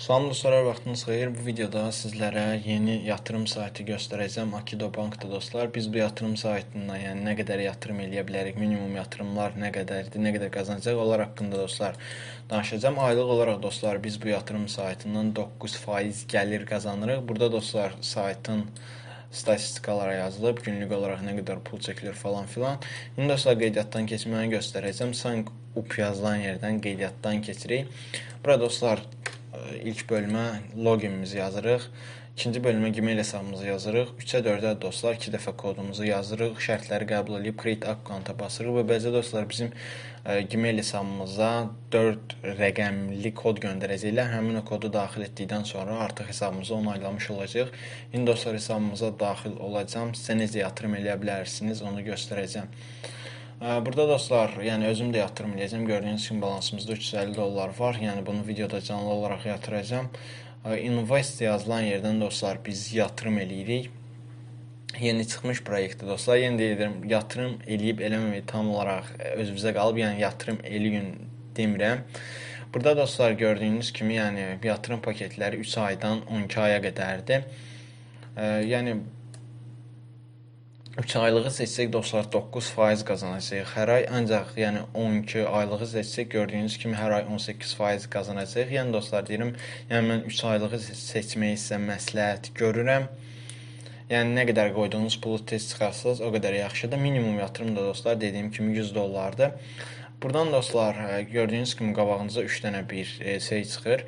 Salam dostlar, vaxtınız xeyir. Bu videoda sizlərə yeni yatırım saytı göstərəcəm. Akido Bankda dostlar. Biz bu yatırım saytından, yəni nə qədər yatırım eləyə bilərik, minimum yatırımlar nə qədərdir, nə qədər qazanacaq onlar haqqında dostlar danışacağam. Aylıq olaraq dostlar biz bu yatırım saytından 9% gəlir qazanırıq. Burada dostlar saytın statistikalara yazılıb, günlük olaraq nə qədər pul çəkilir falan filan. İndi dostlar qeydiyyatdan keçməni göstərəcəm. Sank up yazılan yerdən qeydiyyatdan keçirik. Burada dostlar ilk bölümə loqinimizi yazırıq. İkinci bölümə Gmail hesabımızı yazırıq. 3-ə 4-ə dostlar 2 dəfə kodumuzu yazırıq. Şərtləri qəbul edib create account-a basırıq və beləcə dostlar bizim ə, Gmail hesabımıza 4 rəqəmli kod göndərəcəklər. Həmin o kodu daxil etdikdən sonra artıq hesabımızı onaylamış olacağıq. İndi dostlar hesabımıza daxil olacağam. Sizə necə yatırım eləyə bilərsiniz, onu göstərəcəm. Burada dostlar, yəni özüm də yatırım eləyəcəm. Gördüyünüz kimi balansımızda 350 dollar var. Yəni bunu videoda canlı olaraq yatıracağam. Invest yazılan yerdən dostlar biz yatırım eləyirik. Yeni çıxmış proyektdə dostlar, yenə deyirəm, yatırım eləyib eləməmək tam olaraq özünüzə qalıb. Yəni yatırım eləyin demirəm. Burada dostlar gördüyünüz kimi, yəni yatırım paketləri 3 aydan 12 aya qədərdir. Yəni 3 aylığı seçsək dostlar 9% qazanacağıq hər ay. Ancaq yəni 12 aylığı seçsək gördüyünüz kimi hər ay 18% qazanacağıq. Yəni dostlar deyirəm, yəni mən 3 aylığı seçməyi sizə məsləhət görürəm. Yəni nə qədər qoyduğunuz pulu tez çıxarsanız o qədər yaxşıdır. Minimum yatırım da dostlar dediyim kimi 100 dollardır. Buradan dostlar gördüyünüz kimi qabağınıza 3 dənə bir e, şey çıxır.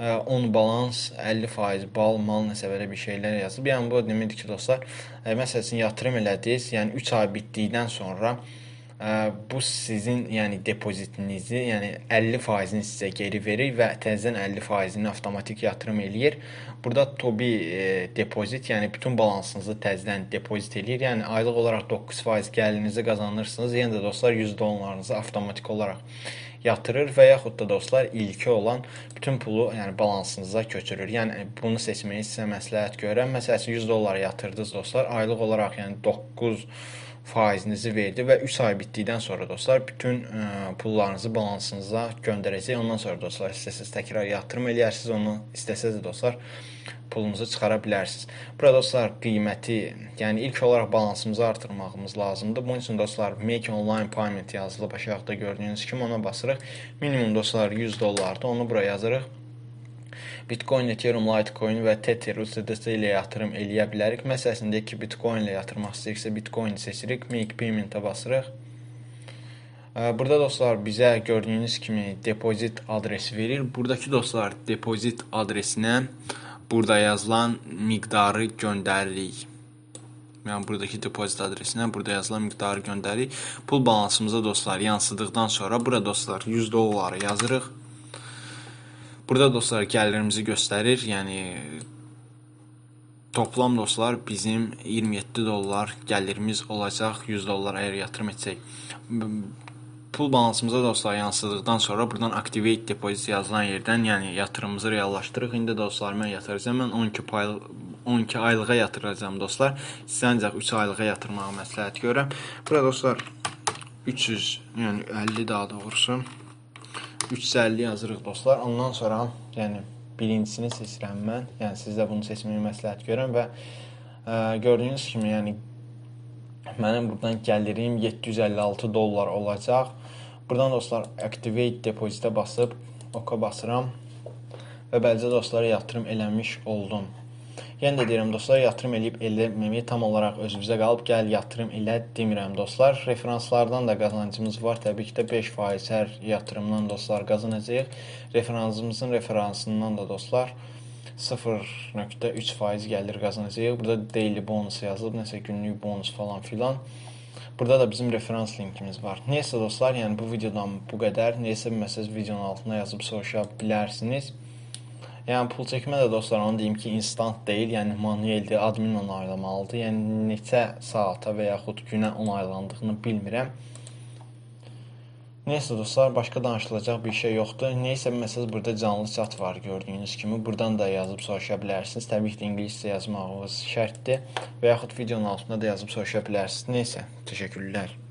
10 balans, 50% bal, mal nəsə belə bir şeylər yazıb. Yəni bu deməkdir ki, dostlar, məsəl üçün yatırım elədiniz, yəni 3 ay bitdikdən sonra bu sizin yəni depozitinizi, yəni 50%-ni sizə geri verir və təzədən 50%-ni avtomatik yatırım eləyir. Burada tobi e, depozit, yəni bütün balansınızı təzədən depozit eləyir. Yəni aylıq olaraq 9% gəlirinizi qazanırsınız. Yenə də dostlar 100 dollarınızı avtomatik olaraq yatırır və yaxud da dostlar ilki olan bütün pulu yəni balansınıza köçürür. Yəni bunu seçməyi sizə məsləhət görürəm. Məsələn 100 dollar yatırdınız dostlar, aylıq olaraq yəni 9 faizinizi verdi və 3 ay bitdikdən sonra dostlar bütün ə, pullarınızı balansınıza göndərəcək. Ondan sonra dostlar istəsəz təkrar yatırım eləyərsiniz, onu istəsəz də dostlar pulunuzu çıxara bilərsiniz. Burada dostlar qiyməti, yəni ilk olaraq balansımızı artırmağımız lazımdır. Bunun üçün dostlar make online payment yazılıb aşağıda gördüyünüz kimi ona basırıq. Minimum dostlar 100 dollardır. Onu bura yazırıq. Bitcoin, Ethereum, Litecoin və Tether USDC ilə yatırım eləyə bilərik. Məsələn, ki, Bitcoin ilə yatırmaq istəyiriksə, Bitcoin seçirik, Make Payment-ə basırıq. Burada dostlar bizə gördüyünüz kimi depozit adresi verir. Buradakı dostlar depozit adresinə burada yazılan miqdarı göndəririk. Yəni buradakı depozit adresinə burada yazılan miqdarı göndəririk. Pul balansımıza dostlar yansıdıqdan sonra burada dostlar 100 dolları yazırıq. Burada dostlar gəlirimizi göstərir. Yəni toplam dostlar bizim 27 dollar gəlirimiz olacaq 100 dollar əgər yatırım etsək. Pul balansımıza dostlar yansıdıqdan sonra buradan activate deposit yazılan yerdən, yəni yatırımımızı reallaşdırırıq. İndi dostlar mən yatıracağam. Mən 12 pay 12 aylığa yatıracağam dostlar. Sizə ancaq 3 aylığa yatırmağı məsləhət görürəm. Burada dostlar 300, yəni 50 daha doğrusu 350 yazırıq dostlar. Ondan sonra yəni birincisini seçirəm mən. Yəni sizə bunu seçməyi məsləhət görürəm və ə, gördüyünüz kimi, yəni mənim buradan gəlirim 756 dollar olacaq. Buradan dostlar activate depozitə basıb oka basıram və beləcə dostlar yatırım eləmiş oldum. Yenə də deyirəm dostlar, yatırım eləyib eləməməyi tam olaraq özünüzə qalıb gəl yatırım elə demirəm dostlar. Referanslardan da qazancımız var. Təbii ki də 5% hər yatırımdan dostlar qazanacağıq. Referansımızın referansından da dostlar 0.3% gəlir qazanacağıq. Burada daily bonus yazılıb, nəsə günlük bonus falan filan. Burada da bizim referans linkimiz var. Neysə dostlar, yəni bu videodan bu qədər. Neysə bilməsəz videonun altına yazıb soruşa bilərsiniz. Yəni pul çəkmə də dostlar, onu deyim ki, instant deyil, yəni manueldir, admin onaylamalıdır. Yəni neçə saata və yaxud günə onaylandığını bilmirəm. Neysə dostlar, başqa danışılacaq bir şey yoxdur. Neysə məsəl burada canlı chat var gördüyünüz kimi. Buradan da yazıb soruşa bilərsiniz. Təbii ki, ingiliscə yazmağınız şərtdir və yaxud videonun altında da yazıb soruşa bilərsiniz. Neysə, təşəkkürlər.